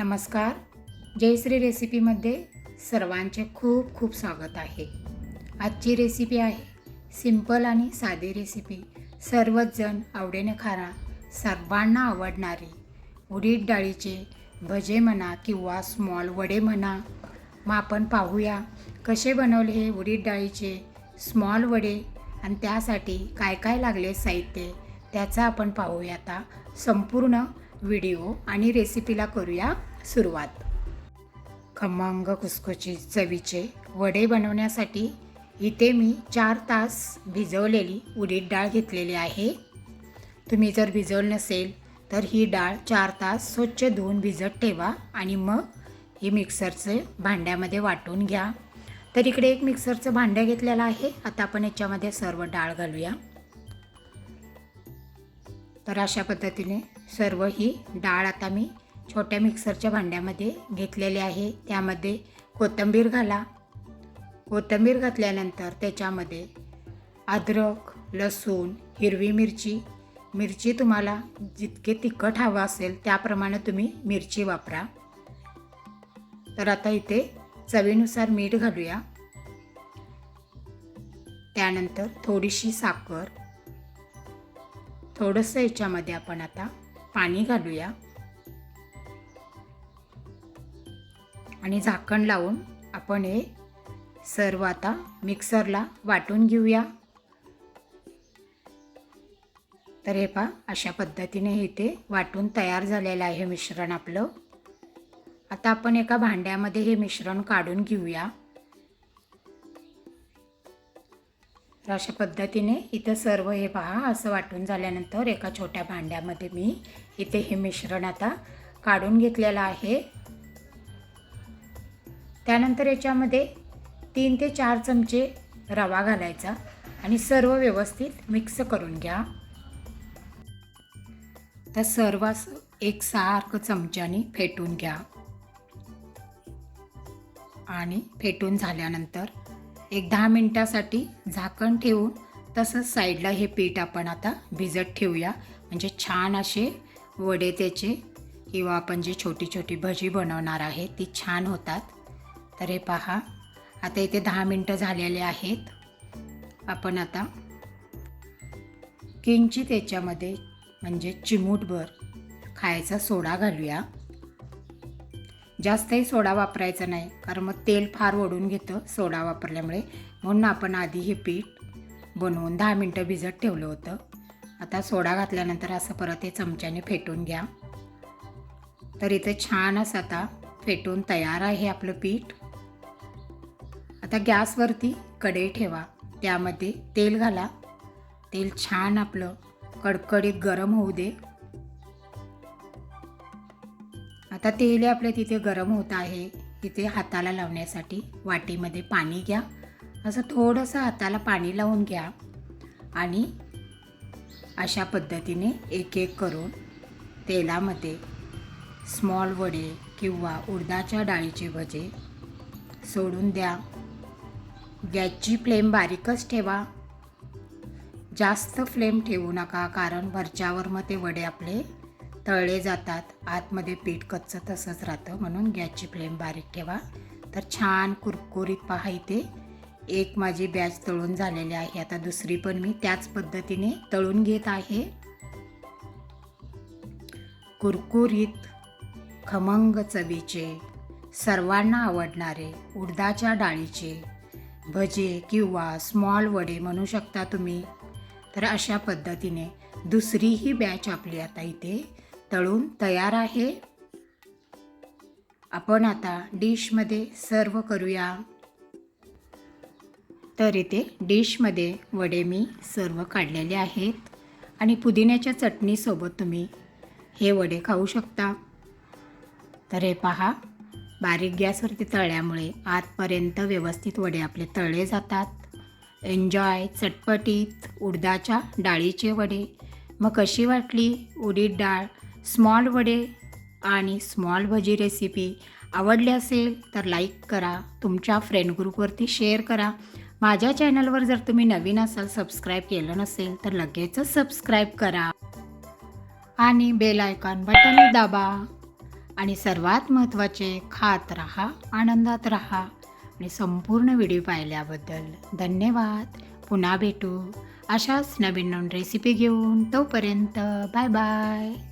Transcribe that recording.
नमस्कार. जयश्री रेसिपीमध्ये सर्वांचे खूप खूप स्वागत आहे. आजची रेसिपी आहे सिंपल आणि साधी रेसिपी. सर्वच जण आवडीने खारा सर्वांना आवडणारी उडीद डाळीचे भजे म्हणा किंवा स्मॉल वडे म्हणा. मग आपण पाहूया कसे बनवले हे उडीद डाळीचे स्मॉल वडे आणि त्यासाठी काय काय लागले साहित्य त्याचा आपण पाहूया आता. संपूर्ण व्हिडिओ आणि रेसिपीला करूया. सुरुवात. खमंग कुसकुची चवीचे वडे बनवण्यासाठी इथे मी चार तास भिजवलेली उडीद डाळ घेतलेली आहे. तुम्ही जर भिजवलं नसेल तर ही डाळ चार तास स्वच्छ धुवून भिजत ठेवा आणि मग ही मिक्सरचे भांड्यामध्ये वाटून घ्या. तर इकडे एक मिक्सरचं भांडं घेतलेलं आहे. आता आपण याच्यामध्ये सर्व डाळ घालूया. तर अशा पद्धतीने सर्व ही डाळ आता मी छोट्या मिक्सरच्या भांड्यामध्ये घेतलेले आहे. त्यामध्ये कोथिंबीर घाला. कोथिंबीर घातल्यानंतर त्याच्यामध्ये अद्रक लसूण हिरवी मिरची. मिरची तुम्हाला जितके तिखट हवं असेल त्याप्रमाणे तुम्ही मिरची वापरा. तर आता इथे चवीनुसार मीठ घालूया. त्यानंतर थोडीशी साखर. थोडंसं याच्यामध्ये आपण आता पाणी घालूया. आणि झाकण लावून आपण हे सर्व आता मिक्सरला वाटून घेऊया. तर हे पहा अशा पद्धतीने हे ते वाटून तयार झालेलं आहे मिश्रण आपलं. आता आपण एका भांड्यामध्ये हे मिश्रण काढून घेऊया. तर अशा पद्धतीने इथं सर्व हे पहा असं वाटून झाल्यानंतर एका छोट्या भांड्यामध्ये मी इथे हे मिश्रण आता काढून घेतलेलं आहे. त्यानंतर याच्यामध्ये तीन ते चार चमचे रवा घालायचा आणि सर्व व्यवस्थित मिक्स करून घ्या. तर सर्व एक सारखं चमच्याने फेटून घ्या. आणि फेटून झाल्यानंतर एक दहा मिनटासाठी झाकण ठेवून तसंच साईडला हे पीठ आपण आता भिजत ठेवूया. म्हणजे छान असे वडे त्याचे किंवा आपण जी छोटी छोटी भजी बनवणार आहे ती छान होतात. तर हे पहा आता इथे दहा मिनटं झालेले आहेत. आपण आता किंचित याच्यामध्ये म्हणजे चिमूटभर खायचा सोडा घालूया. जास्तही सोडा वापरायचा नाही कारण मग तेल फार ओढून घेतं सोडा वापरल्यामुळे. म्हणून आपण आधी हे पीठ बनवून दहा मिनटं भिजत ठेवलं होतं. आता सोडा घातल्यानंतर असं परत हे चमच्याने फेटून घ्या. तर इथं छान असं आता फेटून तयार आहे आपलं पीठ. आता गॅसवरती कढई ठेवा. त्यामध्ये तेल घाला. तेल छान आपलं कडकडीत गरम होऊ दे. आता तेल आपल्या तिथे गरम होत आहे. तिथे हाताला लावण्यासाठी वाटीमध्ये पाणी घ्या. असं थोडंसं हाताला पाणी लावून घ्या. आणि अशा पद्धतीने एक एक करून तेलामध्ये स्मॉल वडे किंवा उडदाच्या डाळीचे भजे सोडून द्या. गॅसची फ्लेम बारीकच ठेवा. जास्त फ्लेम ठेवू नका कारण वरच्यावर मग ते वडे आपले तळले जातात. आतमध्ये पीठ कच्चं तसंच राहतं म्हणून गॅसची फ्लेम बारीक ठेवा. तर छान कुरकुरीत पहा इथे. एक माझी बॅच तळून झालेली आहे. आता दुसरी पण मी त्याच पद्धतीने तळून घेत आहे. कुरकुरीत खमंग चवीचे सर्वांना आवडणारे उडदाच्या डाळीचे भजे किंवा स्मॉल वडे म्हणू शकता तुम्ही. तर अशा पद्धतीने दुसरीही बॅच आपली आता इथे तळून तयार आहे. आपण आता डिशमध्ये सर्व करूया. तर इथे डिशमध्ये वडे मी सर्व काढलेले आहेत. आणि पुदिन्याच्या चटणीसोबत तुम्ही हे वडे खाऊ शकता. तर हे पहा. बारीक गॅसवरती तळल्यामुळे आतपर्यंत व्यवस्थित वडे आपले तळले जातात. एन्जॉय चटपटीत उडदाच्या डाळीचे वडे. मग कशी वाटली उडीद डाळ? स्मॉल वडे आणि स्मॉल भजी रेसिपी आवडली असेल तर लाईक करा. तुमच्या फ्रेंड ग्रुपवरती शेअर करा. माझ्या चॅनलवर जर तुम्ही नवीन असाल सबस्क्राईब केलं नसेल तर लगेचच सबस्क्राईब करा. आणि बेल आयकॉन बटन दाबा. आणि सर्वात महत्त्वाचे खात राहा आनंदात राहा आणि संपूर्ण व्हिडिओ पाहिल्याबद्दल धन्यवाद. पुन्हा भेटू. अशाच नवीन नवीन रेसिपी घेऊन तोपर्यंत बाय बाय.